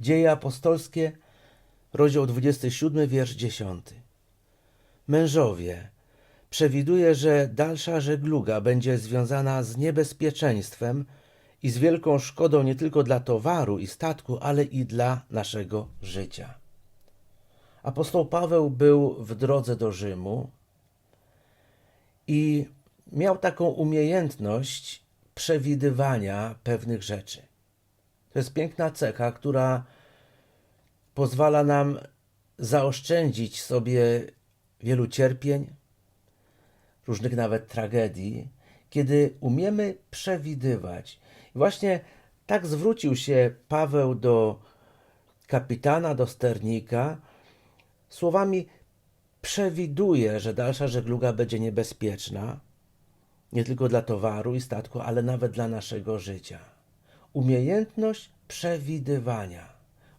Dzieje apostolskie, rozdział 27, wiersz 10. Mężowie, przewiduję, że dalsza żegluga będzie związana z niebezpieczeństwem i z wielką szkodą nie tylko dla towaru i statku, ale i dla naszego życia. Apostoł Paweł był w drodze do Rzymu i miał taką umiejętność przewidywania pewnych rzeczy. To jest piękna cecha, która pozwala nam zaoszczędzić sobie wielu cierpień, różnych nawet tragedii, kiedy umiemy przewidywać. I właśnie tak zwrócił się Paweł do kapitana, do sternika, słowami: Przewiduję, że dalsza żegluga będzie niebezpieczna, nie tylko dla towaru i statku, ale nawet dla naszego życia. Umiejętność przewidywania.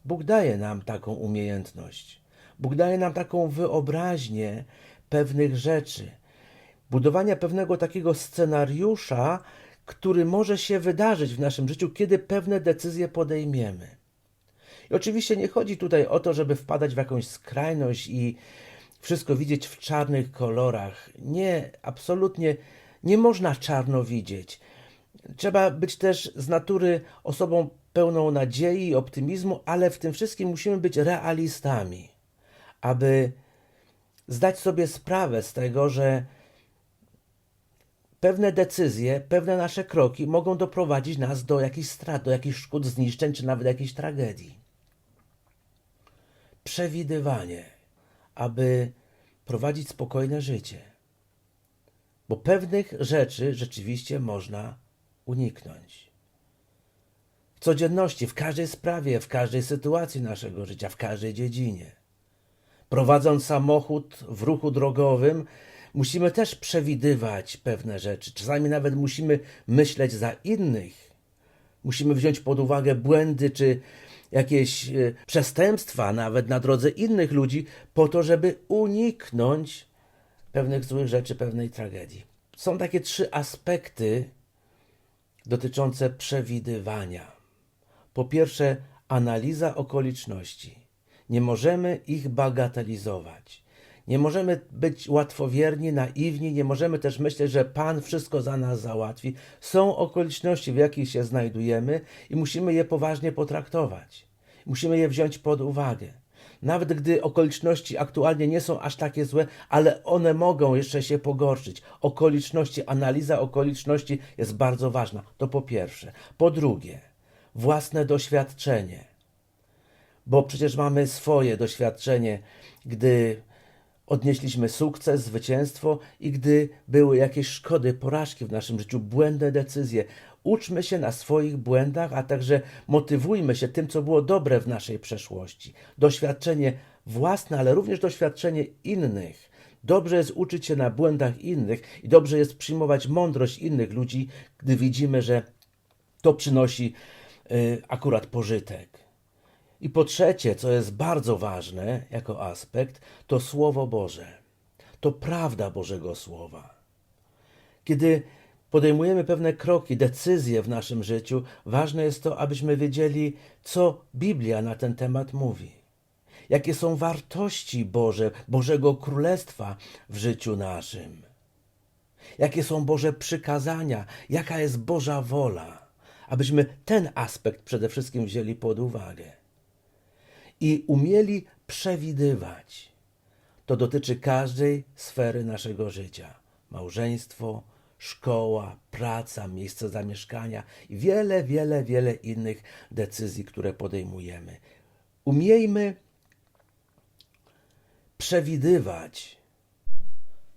Bóg daje nam taką umiejętność. Bóg daje nam taką wyobraźnię pewnych rzeczy, budowania pewnego takiego scenariusza, który może się wydarzyć w naszym życiu, kiedy pewne decyzje podejmiemy. I oczywiście nie chodzi tutaj o to, żeby wpadać w jakąś skrajność i wszystko widzieć w czarnych kolorach. Nie, absolutnie nie można czarno widzieć. Trzeba być też z natury osobą pełną nadziei i optymizmu, ale w tym wszystkim musimy być realistami, aby zdać sobie sprawę z tego, że pewne decyzje, pewne nasze kroki mogą doprowadzić nas do jakichś strat, do jakichś szkód, zniszczeń, czy nawet jakiejś tragedii. Przewidywanie, aby prowadzić spokojne życie, bo pewnych rzeczy rzeczywiście można uniknąć. W codzienności, w każdej sprawie, w każdej sytuacji naszego życia, w każdej dziedzinie. Prowadząc samochód w ruchu drogowym, musimy też przewidywać pewne rzeczy. Czasami nawet musimy myśleć za innych. Musimy wziąć pod uwagę błędy czy jakieś e, przestępstwa, nawet na drodze innych ludzi, po to, żeby uniknąć pewnych złych rzeczy, pewnej tragedii. Są takie trzy aspekty dotyczące przewidywania. Po pierwsze, analiza okoliczności. Nie możemy ich bagatelizować. Nie możemy być łatwowierni, naiwni, nie możemy też myśleć, że Pan wszystko za nas załatwi. Są okoliczności, w jakich się znajdujemy i musimy je poważnie potraktować. Musimy je wziąć pod uwagę. Nawet gdy okoliczności aktualnie nie są aż takie złe, ale one mogą jeszcze się pogorszyć. Okoliczności, analiza okoliczności jest bardzo ważna. To po pierwsze. Po drugie, własne doświadczenie. Bo przecież mamy swoje doświadczenie, gdy odnieśliśmy sukces, zwycięstwo i gdy były jakieś szkody, porażki w naszym życiu, błędne decyzje. Uczmy się na swoich błędach, a także motywujmy się tym, co było dobre w naszej przeszłości. Doświadczenie własne, ale również doświadczenie innych. Dobrze jest uczyć się na błędach innych i dobrze jest przyjmować mądrość innych ludzi, gdy widzimy, że to przynosi y, akurat pożytek. I po trzecie, co jest bardzo ważne jako aspekt, to Słowo Boże. To prawda Bożego Słowa. Kiedy podejmujemy pewne kroki, decyzje w naszym życiu, ważne jest to, abyśmy wiedzieli, co Biblia na ten temat mówi. Jakie są wartości Boże, Bożego Królestwa w życiu naszym. Jakie są Boże przykazania, jaka jest Boża wola, abyśmy ten aspekt przede wszystkim wzięli pod uwagę i umieli przewidywać. To dotyczy każdej sfery naszego życia: małżeństwo, szkoła, praca, miejsce zamieszkania i wiele, wiele, wiele innych decyzji, które podejmujemy. Umiejmy przewidywać.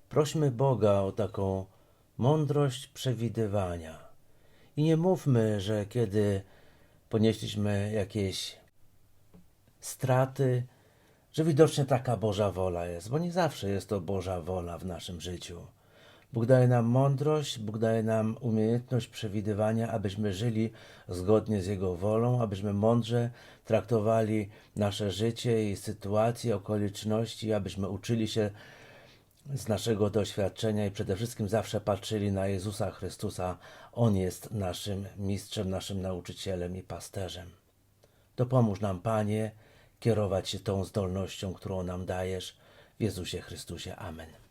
Prośmy Boga o taką mądrość przewidywania. I nie mówmy, że kiedy ponieśliśmy jakieś straty, że widocznie taka Boża wola jest, bo nie zawsze jest to Boża wola w naszym życiu. Bóg daje nam mądrość, Bóg daje nam umiejętność przewidywania, abyśmy żyli zgodnie z Jego wolą, abyśmy mądrze traktowali nasze życie i sytuacje, okoliczności, abyśmy uczyli się z naszego doświadczenia i przede wszystkim zawsze patrzyli na Jezusa Chrystusa. On jest naszym mistrzem, naszym nauczycielem i pasterzem. Dopomóż nam, Panie, kierować się tą zdolnością, którą nam dajesz. W Jezusie Chrystusie. Amen.